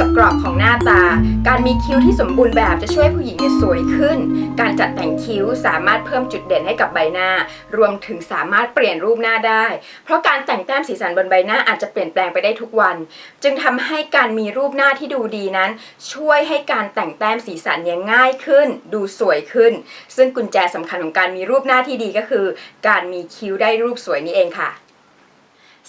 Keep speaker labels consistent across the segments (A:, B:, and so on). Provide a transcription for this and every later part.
A: กับกรอบของหน้าตา การมีคิ้วที่สมบูรณ์แบบจะช่วยผู้หญิงเนี่ยสวยขึ้น การจัดแต่งคิ้วสามารถเพิ่มจุดเด่นให้กับใบหน้า รวมถึงสามารถเปลี่ยนรูปหน้าได้ เพราะการแต่งแต้มสีสันบนใบหน้าอาจจะเปลี่ยนแปลงไปได้ทุกวัน จึงทำให้การมีรูปหน้าที่ดูดีนั้น ช่วยให้การแต่งแต้มสีสันเนี่ยง่ายขึ้น ดูสวยขึ้น ซึ่งกุญแจสำคัญของการมีรูปหน้าที่ดีก็คือ การมีคิ้วได้รูปสวยนี่เองค่ะ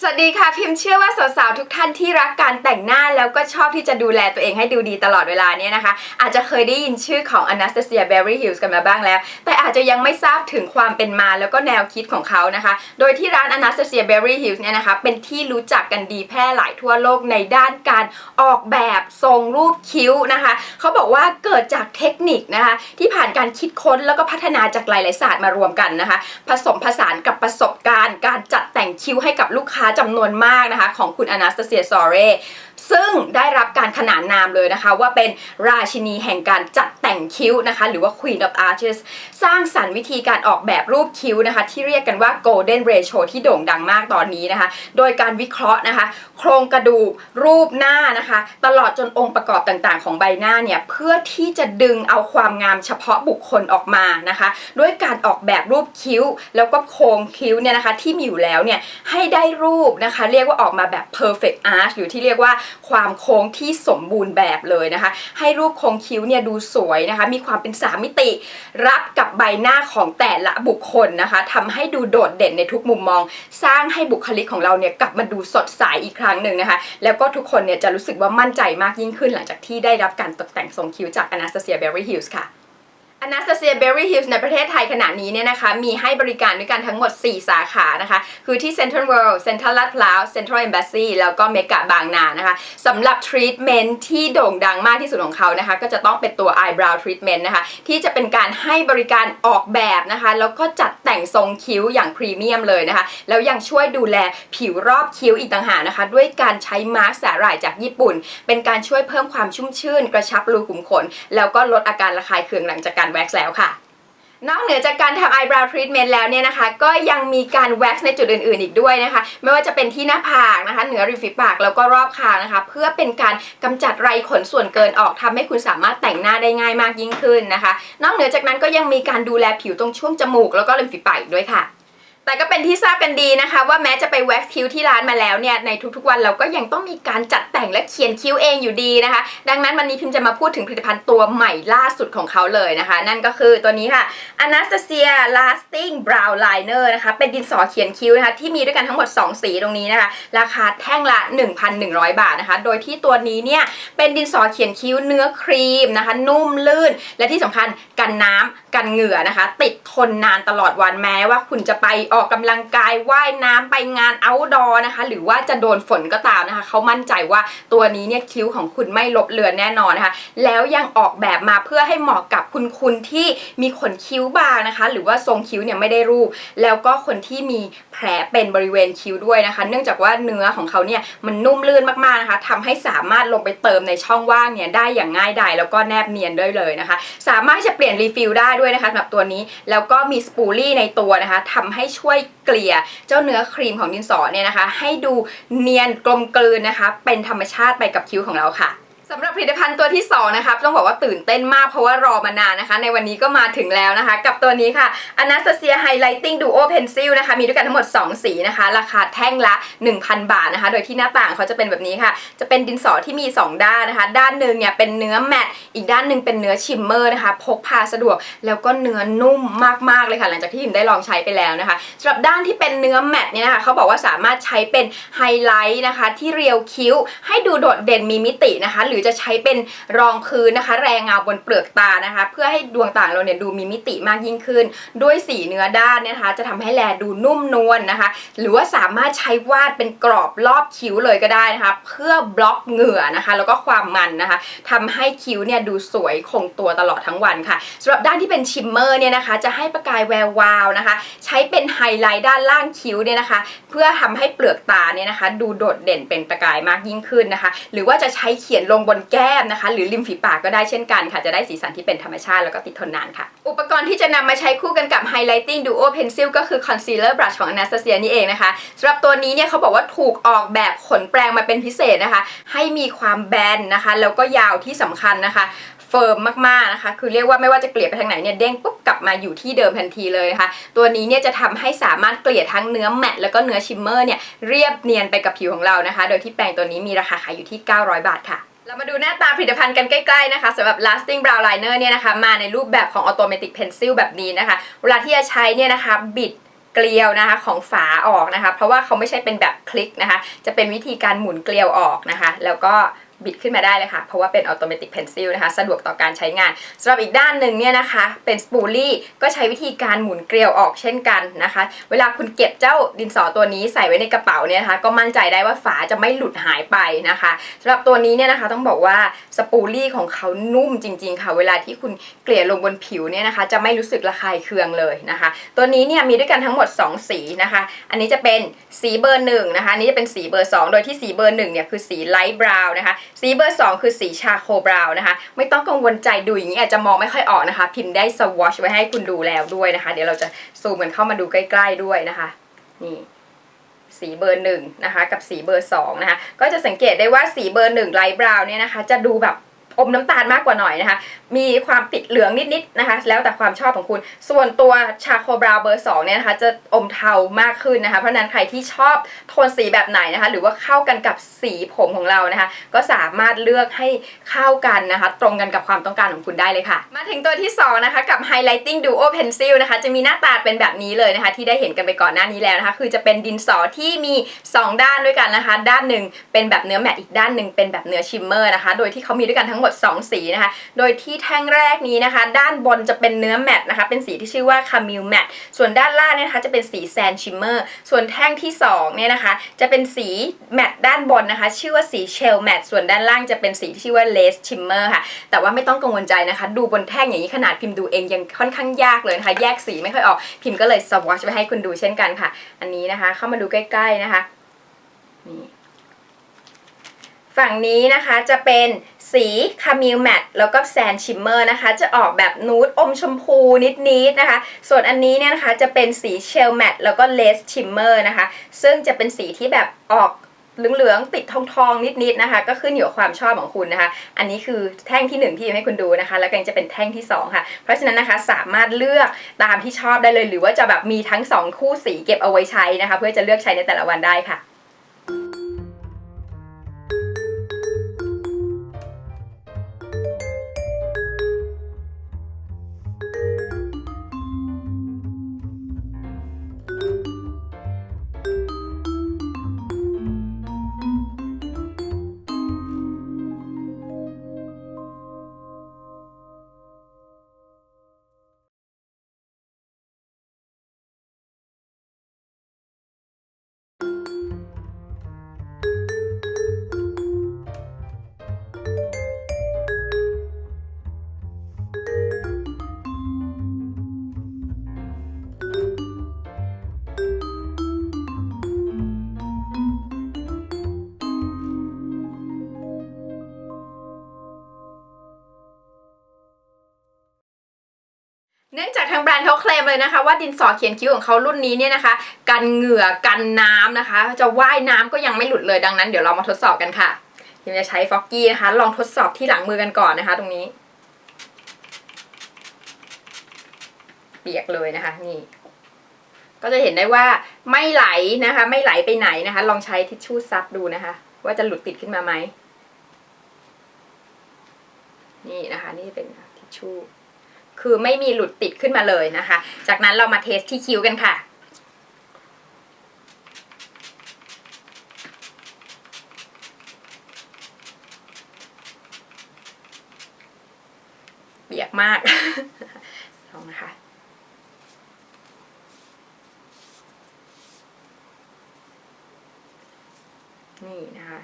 A: สวัสดีค่ะพิมพ์เชื่อว่าสาวๆทุกท่านที่รักการแต่งหน้าแล้วก็ชอบที่จะดูแลตัวเองให้ดูดีตลอดเวลาเนี่ยนะคะ อาจจะเคยได้ยินชื่อของ Anastasia Beverly Hills กันมาบ้างแล้ว แต่อาจจะยังไม่ทราบถึงความเป็นมาแล้วก็แนวคิดของเขานะคะ โดยที่ร้าน Anastasia Beverly Hills เนี่ยนะคะ เป็นที่รู้จักกันดีแพร่หลายทั่วโลกในด้านการออกแบบทรงรูปคิ้วนะคะเขาบอกว่าเกิดจากเทคนิคนะคะ ที่ผ่านการคิดค้นแล้วก็พัฒนาจากหลายๆศาสตร์มารวมกันนะคะ ผสมผสานกับประสบการณ์ การจัดแต่งคิ้วให้กับลูกค้าจำนวนมากนะคะของคุณอนาสตาเซียซอเรซึ่งได้รับการขนานนามเลยนะคะ ว่าเป็นราชินีแห่งการจัดแต่งคิ้วนะคะ หรือว่า Queen of Artists สร้างสรรค์วิธีการออกแบบรูปคิ้วนะคะ ที่เรียกกันว่า Golden Ratio ที่โด่งดังมากตอนนี้นะคะ โดยการวิเคราะห์นะคะ โครงกระดูกรูปหน้านะคะ ตลอดจนองค์ประกอบต่างๆ ของใบหน้าเนี่ย เพื่อที่จะดึงเอาความงามเฉพาะบุคคลออกมานะคะ ด้วยการออกแบบรูปคิ้ว แล้วก็โครงคิ้วเนี่ยนะคะที่มีอยู่แล้วเนี่ยให้ได้รูปนะคะ เรียกว่าออกมาแบบ perfect arch หรือที่เรียกว่าความโค้งที่สมบูรณ์แบบเลยนะคะ ให้รูปโครงคิ้วเนี่ยดูสวยนะคะ มีความเป็นสามมิติ รับกับใบหน้าของแต่ละบุคคลนะคะทำให้ดูโดดเด่นในทุกมุมมอง สร้างให้บุคลิกของเราเนี่ยกลับมาดูสดใสอีกครั้งหนึ่งนะคะ แล้วก็ทุกคนเนี่ยจะรู้สึกว่ามั่นใจมากยิ่งขึ้นหลังจากที่ได้รับการตกแต่งทรงคิ้วจาก Anastasia Beverly Hills ค่ะ Anastasia Berry Hills ในประเทศไทยขณะนี้เนี่ยนะคะมีให้บริการด้วยกันทั้งหมด 4 สาขานะคะ คือที่ Central World Central ลลาดพร้าว Central Embassy แล้วก็เมกะบางนานะคะสำหรับทรีทเมนต์ที่โด่งดังมากที่สุดของเขานะคะ ก็จะต้องเป็นตัว Eyebrow Treatment นะคะ ที่จะเป็นการให้บริการออกแบบนะคะ แล้วก็จัดแต่งทรงคิ้วอย่างพรีเมียมเลยนะคะ แล้วยังช่วยดูแลผิวรอบคิ้วอีกต่างหากนะคะ ด้วยการใช้มาร์กสาหร่ายจากญี่ปุ่น เป็นการช่วยเพิ่มความชุ่มชื่น กระชับรูขุมขน แล้วก็ลดอาการระคายเคืองหลังจากการแว็กซ์แล้วค่ะ นอกเหนือจากการทำไอบราวทรีทเมนต์แล้วเนี่ยนะคะ ก็ยังมีการแว็กซ์ในจุดอื่นๆอีกด้วยนะคะ ไม่ว่าจะเป็นที่หน้าผากนะคะ เหนือริมฝีปากแล้วก็รอบคางนะคะ เพื่อเป็นการกำจัดไรขนส่วนเกินออกทำให้คุณสามารถแต่งหน้าได้ง่ายมากยิ่งขึ้นนะคะ นอกเหนือจากนั้นก็ยังมีการดูแลผิวตรงช่วงจมูกแล้วก็ริมฝีปากอีกด้วยค่ะ แต่ก็เป็นที่ทราบกันดีนะคะ ว่าแม้จะไปแว็กซ์คิ้วที่ร้านมาแล้วเนี่ยในทุกๆวันเราก็ยังต้องมีการจัดแต่งและเขียนคิ้วเองอยู่ดีนะคะ ดังนั้นวันนี้พิมจะมาพูดถึงผลิตภัณฑ์ตัวใหม่ล่าสุดของเขาเลยนะคะ นั่นก็คือตัวนี้ค่ะ Anastasia Lasting Brow Liner นะคะ เป็นดินสอเขียนคิ้วนะคะที่มีด้วยกันทั้งหมด 2 สีตรงนี้นะคะ ราคาแท่งละ 1,100 บาทนะคะ โดยที่ตัวนี้เนี่ยเป็นดินสอเขียนคิ้วเนื้อครีมนะคะ นุ่มลื่น และที่สำคัญกันน้ำกันเหงื่อนะคะ ติดทนนานตลอดวันแม้ว่าคุณจะไปอออกกำลังกายว่ายน้ำไปงาน outdoor นะคะ หรือว่าจะโดนฝนก็ตามนะคะเขามั่นใจว่าตัวนี้เนี่ยคิ้วของคุณไม่ลบเลือนแน่นอนนะคะ แล้วยังออกแบบมาเพื่อให้เหมาะกับคุณคุณที่มีขนคิ้วบางนะคะ หรือว่าทรงคิ้วเนี่ยไม่ได้รูป แล้วก็คนที่มีแผลเป็นบริเวณคิ้วด้วยนะคะ เนื่องจากว่าเนื้อของเขาเนี่ยมันนุ่มลื่นมากๆนะคะทำให้สามารถลงไปเติมในช่องว่างเนี่ยได้อย่างง่ายดายแล้วก็แนบเนียนได้เลยนะคะ สามารถจะเปลี่ยนรีฟิลได้ด้วยนะคะสำหรับตัวนี้แล้วก็มีสปูลี่ในตัวนะคะทำให้ช่วยเกลี่ยเจ้าเนื้อครีมของดินสอเนี่ยนะคะ ให้ดูเนียนกลมกลืนนะคะ เป็นธรรมชาติไปกับคิ้วของเราค่ะสำหรับ ผลิตภัณฑ์ตัวที่2นะคะต้องบอกว่าตื่นเต้นมากเพราะว่ารอมานานนะคะ ในวันนี้ก็มาถึงแล้วนะคะ กับตัวนี้ค่ะ Anastasia Highlighting Duo Pencil นะคะ มีด้วยกันทั้งหมด 2 สีนะคะ ราคาแท่งละ 1,000 บาทนะคะ โดยที่หน้าต่างเขาจะเป็นแบบนี้ค่ะ จะเป็นดินสอที่มี 2 ด้านนะคะ ด้านหนึ่งเนี่ยเป็นเนื้อแมตต์อีกด้านหนึ่งเป็นเนื้อชิมเมอร์นะคะ พกพาสะดวกแล้วก็เนื้อนุ่มมากๆเลยค่ะ หลังจากที่พิมได้ลองใช้ไปแล้วนะคะสำหรับด้านที่เป็นเนื้อแมตต์เนี่ยนะคะเขาบอกว่าสามารถใช้เป็นไฮไลท์นะคะ ที่เรียวคิ้วให้ดูโดดเด่นมีมิตินะคะ หรือจะใช้้เป็นรองพื้นนะคะ แรงเงาบนเปลือกตานะคะ เพื่อให้ดวงตาเราเนี่ยดูมีมิติมากยิ่งขึ้น ด้วยสีเนื้อด้านนะคะ จะทำให้แลดูนุ่มนวลนะคะ หรือว่าสามารถใช้วาดเป็นกรอบรอบคิ้วเลยก็ได้นะคะ เพื่อบล็อกเหงื่อนะคะ แล้วก็ความมันนะคะทำให้คิ้วเนี่ยดูสวยคงตัวตลอดทั้งวันค่ะสำหรับด้านที่เป็นชิมเมอร์เนี่ยนะคะ จะให้ประกายแวววาวนะคะ ใช้เป็นไฮไลท์ด้านล่างคิ้วเนี่ยนะคะ เพื่อทำให้เปลือกตาเนี่ยนะคะ ดูโดดเด่นเป็นประกายมากยิ่งขึ้นนะคะ หรือว่าจะใช้เขียนลงบนแก้มนะคะ หรือริมฝีปากก็ได้เช่นกันค่ะ จะได้สีสันที่เป็นธรรมชาติแล้วก็ติดทนนานค่ะ อุปกรณ์ที่จะนำมาใช้คู่กันกับ Highlighting Duo Pencil ก็คือ Concealer Brush ของ Anastasia นี่เองนะคะสำหรับตัวนี้เนี่ยเขาบอกว่าถูกออกแบบขนแปรงมาเป็นพิเศษนะคะ ให้มีความแบนนะคะ แล้วก็ยาวที่สำคัญนะคะเฟิร์มมากๆนะคะ คือเรียกว่าไม่ว่าจะเกลี่ยไปทางไหนเนี่ยเด้งปุ๊บกลับมาอยู่ที่เดิมทันทีเลยนะคะ ตัวนี้เนี่ยจะทำให้สามารถเกลี่ยทั้งเนื้อแมตต์แล้วก็เนื้อชิมเมอร์เนี่ยเรียบเนียนไปกับผิวของเรานะคะ โดยที่แปรงตัวนี้มีราคาขายอยู่ที่ 900 บาทค่ะ เรามาดูหน้าตาผลิตภัณฑ์กันใกล้ๆนะคะสำหรับ lasting brow liner เนี่ยนะคะ มาในรูปแบบของ automatic pencil แบบนี้นะคะ เวลาที่จะใช้เนี่ยนะคะ บิดเกลียวนะคะของฝาออกนะคะ เพราะว่าเขาไม่ใช่เป็นแบบคลิกนะคะ จะเป็นวิธีการหมุนเกลียวออกนะคะ แล้วก็ บิดขึ้นมาได้เลยค่ะ เพราะว่าเป็น automatic pencil นะคะ สะดวกต่อการใช้งานสำหรับอีกด้านหนึ่งเนี่ยนะคะ เป็นสปูลี่ก็ใช้วิธีการหมุนเกลียวออกเช่นกันนะคะ เวลาคุณเก็บเจ้าดินสอตัวนี้ใส่ไว้ในกระเป๋าเนี่ยนะคะ ก็มั่นใจได้ว่าฝาจะไม่หลุดหายไปนะคะสำหรับตัวนี้เนี่ยนะคะต้องบอกว่าสปูลี่ของเขานุ่มจริง ๆ ค่ะ เวลาที่คุณเกลี่ยลงบนผิวเนี่ยนะคะ จะไม่รู้สึกระคายเคืองเลยนะคะ ตัวนี้เนี่ยมีด้วยกันทั้งหมด 2 สีนะคะ อันนี้จะเป็นสีเบอร์หนึ่งนะคะอันนี้จะเป็นสีเบอร์ 2 โดยที่สีเบอร์หนึ่งเนี่ยคือสีไลท์บราวน์นะคะสีเบอร์ 2 คือสีชาโคบราวน์นะคะ ไม่ต้องกังวลใจดูอย่างนี้อาจจะมองไม่ค่อยออกนะคะ พิมพ์ได้สวอชไว้ให้คุณดูแล้วด้วยนะคะ เดี๋ยวเราจะซูมกันเข้ามาดูใกล้ ๆด้วยนะคะ นี่สีเบอร์หนึ่งนะคะ กับสีเบอร์สองนะคะ ก็จะสังเกตได้ว่าสีเบอร์หนึ่งไลท์บราวน์เนี่ยนะคะ จะดูแบบ อมน้ำตาลมากกว่าหน่อยนะคะ มีความติดเหลืองนิดๆนะคะ แล้วแต่ความชอบของคุณ ส่วนตัวชาโคบราวเบอร์สองเนี่ยนะคะจะอมเทามากขึ้นนะคะ เพราะนั้นใครที่ชอบโทนสีแบบไหนนะคะ หรือว่าเข้ากันกับสีผมของเรานะคะ ก็สามารถเลือกให้เข้ากันนะคะ ตรงกันกับความต้องการของคุณได้เลยค่ะ มาถึงตัวที่สองนะคะกับ Highlighting Duo Pencil นะคะ จะมีหน้าตาเป็นแบบนี้เลยนะคะ ที่ได้เห็นกันไปก่อนหน้านี้แล้วนะคะ คือจะเป็นดินสอที่มี 2 ด้านด้วยกันนะคะ ด้านหนึ่งเป็นแบบเนื้อแมตต์อีกด้านหนึ่งเป็นแบบเนื้อชิมเมอร์นะคะ โดยที่เขามีด้วยกันทั้งหมด2 สีนะคะ โดยที่แท่งแรกนี้นะคะ ด้านบนจะเป็นเนื้อแมตต์นะคะ เป็นสีที่ชื่อว่าคามิลแมตต์ส่วนด้านล่างเนี่ยนะคะจะเป็นสีแซนชิมเมอร์ ส่วนแท่งที่2เนี่ยนะคะ จะเป็นสีแมตต์ด้านบนนะคะ ชื่อว่าสีเชลแมตต์ส่วนด้านล่างจะเป็นสีที่ชื่อว่าเลสชิมเมอร์ค่ะ แต่ว่าไม่ต้องกังวลใจนะคะ ดูบนแท่งอย่างนี้ขนาดพิมพ์ดูเองยังค่อนข้างยากเลยนะคะ แยกสีไม่ค่อยออก พิมพ์ก็เลยสวอชไว้ให้คุณดูเช่นกันค่ะ อันนี้นะคะ เข้ามาดูใกล้ๆนะคะ นี่ ฝั่งนี้นะคะจะเป็นสีคามิลแมตแล้วก็แซนชิมเมอร์นะคะ จะออกแบบนูดอมชมพูนิดๆนะคะ ส่วนอันนี้เนี่ยนะคะจะเป็นสีเชลแมตแล้วก็เลสชิมเมอร์นะคะ ซึ่งจะเป็นสีที่แบบออกเหลืองๆติดทองๆนิดๆนะคะ ก็ขึ้นอยู่กับความชอบของคุณนะคะ อันนี้คือแท่งที่หนึ่งที่ให้คุณดูนะคะ แล้วก็ยังจะเป็นแท่งที่สองค่ะ เพราะฉะนั้นนะคะสามารถเลือกตามที่ชอบได้เลย หรือว่าจะแบบมีทั้งสองคู่สีเก็บเอาไว้ใช้นะคะ เพื่อจะเลือกใช้ในแต่ละวันได้ค่ะ เลยนะคะ ว่าดินสอเขียนคิ้วของเขารุ่นนี้เนี่ยนะคะ กันเหงื่อกันน้ำนะคะ จะว่ายน้ำก็ยังไม่หลุดเลยดังนั้นเดี๋ยวเรามาทดสอบกันค่ะพิมจะใช้ฟอกกี้นะคะ ลองทดสอบที่หลังมือกันก่อนนะคะ ตรงนี้ เปียกเลยนะคะ นี่ ก็จะเห็นได้ว่าไม่ไหลนะคะ ไม่ไหลไปไหนนะคะ ลองใช้ทิชชู่ซับดูนะคะ ว่าจะหลุดติดขึ้นมาไหมนี่นะคะ นี่เป็นทิชชู่ คือไม่มีหลุดติดขึ้นมาเลยนะคะ จากนั้นเรามาเทสที่คิ้วกันค่ะเปียกมากลองนะคะ นี่นะคะ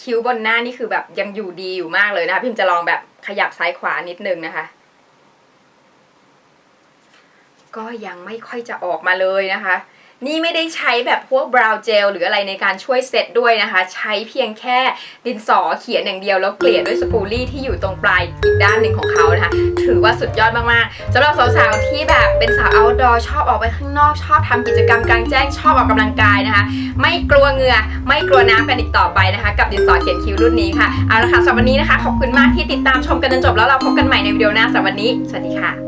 A: คิ้วบนหน้านี่คือแบบยังอยู่ดีอยู่มากเลยนะคะ พิมจะลองแบบ ขยับซ้ายขวานิดนึงนะคะ ก็ยังไม่ค่อยจะออกมาเลยนะคะ นี่ไม่ได้ใช้แบบพวกบราวน์เจลหรืออะไรในการช่วยเซตด้วยนะคะ ใช้เพียงแค่ดินสอเขียนอย่างเดียวแล้วเกลี่ยด้วยสปูลี่ที่อยู่ตรงปลายอีกด้านหนึ่งของเขานะคะ ถือว่าสุดยอดมากๆสำหรับสาวๆที่แบบเป็นสาว outdoor ชอบออกไปข้างนอก ชอบทำกิจกรรมกลางแจ้งชอบออกกำลังกายนะคะ ไม่กลัวเหงื่อไม่กลัวน้ำกันอีกต่อไปนะคะ กับดินสอเขียนคิ้วรุ่นนี้ค่ะเอาละค่ะสำหรับวันนี้นะคะขอบคุณมากที่ติดตามชมกันจนจบแล้วเราพบกันใหม่ในวิดีโอหน้าสำหรับวันนี้สวัสดีค่ะ